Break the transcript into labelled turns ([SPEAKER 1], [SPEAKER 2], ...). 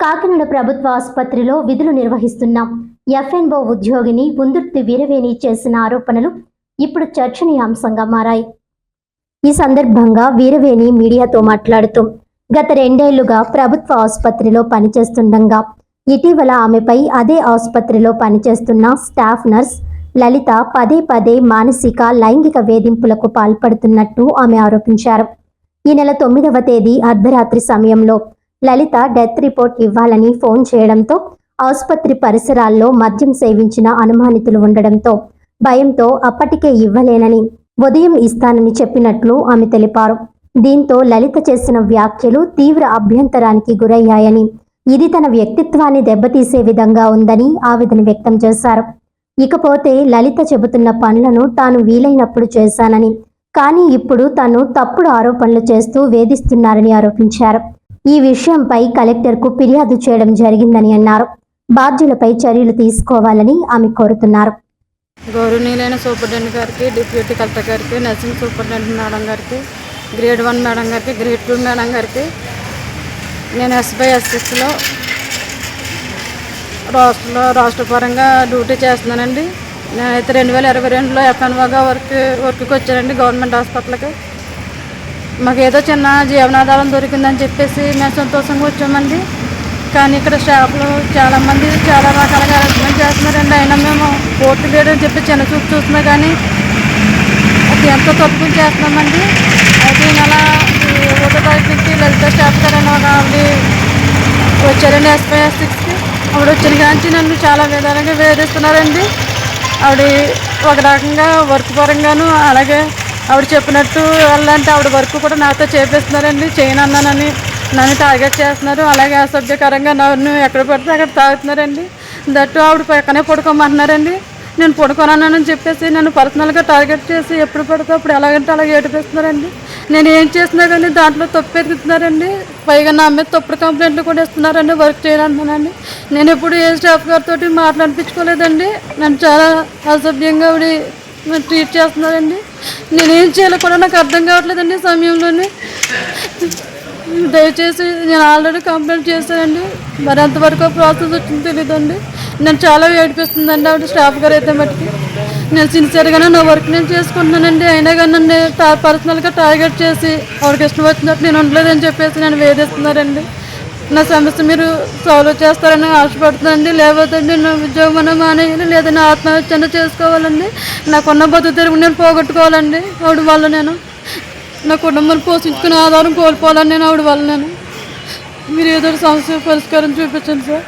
[SPEAKER 1] కాకినాడ ప్రభుత్వ ఆసుపత్రిలో విధులు నిర్వహిస్తున్న. ఎఫ్ఎన్ఓ ఉద్యోగిని ఉందుర్తి వీరవేణి చేసిన ఆరోపణలు ఇప్పుడు చర్చనీయాంశంగా మారాయి. ఈ సందర్భంగా వీరవేణి మీడియాతో మాట్లాడుతూ గత రెండేళ్ళుగా ప్రభుత్వ ఆసుపత్రిలో పనిచేస్తుండగా ఇటీవల ఆమెపై అదే ఆసుపత్రిలో పనిచేస్తున్న స్టాఫ్ నర్స్ లలిత పదే పదే మానసిక లైంగిక వేధింపులకు పాల్పడుతున్నట్టు ఆమె ఆరోపించారు. ఈ నెల తొమ్మిదవ తేదీ అర్ధరాత్రి సమయంలో లలిత డెత్ రిపోర్ట్ ఇవ్వాలని ఫోన్ చేయడంతో ఆసుపత్రి పరిసరాల్లో మద్యం సేవించిన అనుమానితులు ఉండడంతో భయంతో అప్పటికే ఇవ్వలేనని ఉదయం ఇస్తానని చెప్పినట్లు ఆమె తెలిపారు. దీంతో లలిత చేసిన వ్యాఖ్యలు తీవ్ర అభ్యంతరానికి గురయ్యాయని ఇది తన వ్యక్తిత్వాన్ని దెబ్బతీసే విధంగా ఉందని ఆవేదన వ్యక్తం చేశారు. ఇకపోతే లలిత చెబుతున్న పనులను తాను వీలైనప్పుడు చేశానని కానీ ఇప్పుడు తను తప్పుడు ఆరోపణలు చేస్తూ వేధిస్తున్నారని ఆరోపించారు. ఈ విషయంపై కలెక్టర్కు ఫిర్యాదు చేయడం జరిగిందని అన్నారు. బాధ్యులపై చర్యలు తీసుకోవాలని ఆమె కోరుతున్నారు.
[SPEAKER 2] గౌరవనీయులైన సూపరింటెండెంట్ గారికి డిప్యూటీ కలెక్టర్ గారికి నర్సింగ్ సూపరింటెండెంట్ మేడం గారికి గ్రేడ్ వన్ మేడం గారికి గ్రేడ్ టూ మేడం గారికి నేను ఎస్బై ఎస్ఎస్లో రాష్ట్రంలో రాష్ట్ర పరంగా డ్యూటీ చేస్తున్నానండి. నేనైతే రెండు వేల ఇరవై రెండులో ఎఫ్ఎన్ఓగా వర్క్ వర్క్కి వచ్చానండి గవర్నమెంట్ హాస్పిటల్కి. మాకు ఏదో చిన్న జీవనాధారం దొరికిందని చెప్పేసి మేము సంతోషంగా వచ్చామండి. కానీ ఇక్కడ స్టాఫ్లో చాలామంది చాలా రకాలుగా అరేంజ్మెంట్ చేస్తున్నారండి. అయినా మేము కోర్టు లేడని చెప్పి చిన్న చూపు చూస్తున్నా కానీ అది ఎంతో తప్పుకుని చేస్తున్నామండి. అయితే ఈ నెల ఒకటో తారీఖు నుంచి లలిత స్టాఫ్ గారని ఒక ఆవిడ వచ్చారండి ఎస్పైఎస్ సిక్స్కి ఆవిడ వచ్చిన కాంచి నన్ను చాలా విధాలుగా వేధిస్తున్నారండి. ఆవిడ ఒక రకంగా వర్క్ పరంగాను అలాగే ఆవిడ చెప్పినట్టు వెళ్ళాలంటే ఆవిడ వర్క్ కూడా నాతో చేపిస్తున్నారండి చేయను అన్నానని నన్ను టార్గెట్ చేస్తున్నారు. అలాగే అసభ్యకరంగా నన్ను ఎక్కడ పడితే అక్కడ తాగుతున్నారండి. దట్టు ఆవిడ పక్కనే పడుకోమంటున్నారండి. నేను పడుకోనన్నానని చెప్పేసి నన్ను పర్సనల్గా టార్గెట్ చేసి ఎప్పుడు పడితే అప్పుడు ఎలాగంటే అలాగే ఏడిపిస్తున్నారండి. నేను ఏం చేసినా కానీ దాంట్లో తప్పు ఎదుగుతున్నారండి. పైగా నా మీద తప్పుడు కంప్లైంట్లు కూడా ఇస్తున్నారండి వర్క్ చేయాలంటున్నానండి నేను ఎప్పుడు ఏ స్టాఫ్ గారితో మాట్లాడిపించుకోలేదండి. నన్ను చాలా అసభ్యంగా ఆవిడ మరి ట్రీట్ చేస్తున్నారండి? నేనేం చేయాలో కూడా నాకు అర్థం కావట్లేదండి సమయంలోనే. దయచేసి నేను ఆల్రెడీ కంప్లైంట్ చేశానండి. మరి ఎంతవరకు ప్రాసెస్ వచ్చింది తెలియదండి నన్ను చాలా ఏడిపిస్తుందండి ఆవిడ స్టాఫ్ గారు అయితే మటుకి. నేను సిన్సియర్గానే నా వర్క్ నేను చేసుకుంటున్నానండి. అయినా కానీ నన్ను టా- పర్సనల్గా టార్గెట్ చేసి ఆవిడకి ఇష్టం వచ్చినట్టు నేను ఉండలేదని చెప్పేసి నన్ను వేధిస్తున్నారండి. నా సమస్య మీరు సాల్వ్ చేస్తారని ఆశపడుతుందండి. లేకపోతే నా ఉద్యోగం అన్నా మానేయాలి లేదా నా ఆత్మహత్య చేసుకోవాలండి. నాకున్న బతుకు తెరుగు నేను పోగొట్టుకోవాలండి. ఆవిడ వల్ల నేను నా కుటుంబాన్ని పోషించుకునే ఆధారం కోల్పోవాలని నేను ఆవిడ వల్ల నేను. మీరు ఏదో సమస్య పరిష్కారం చూపించండి సార్.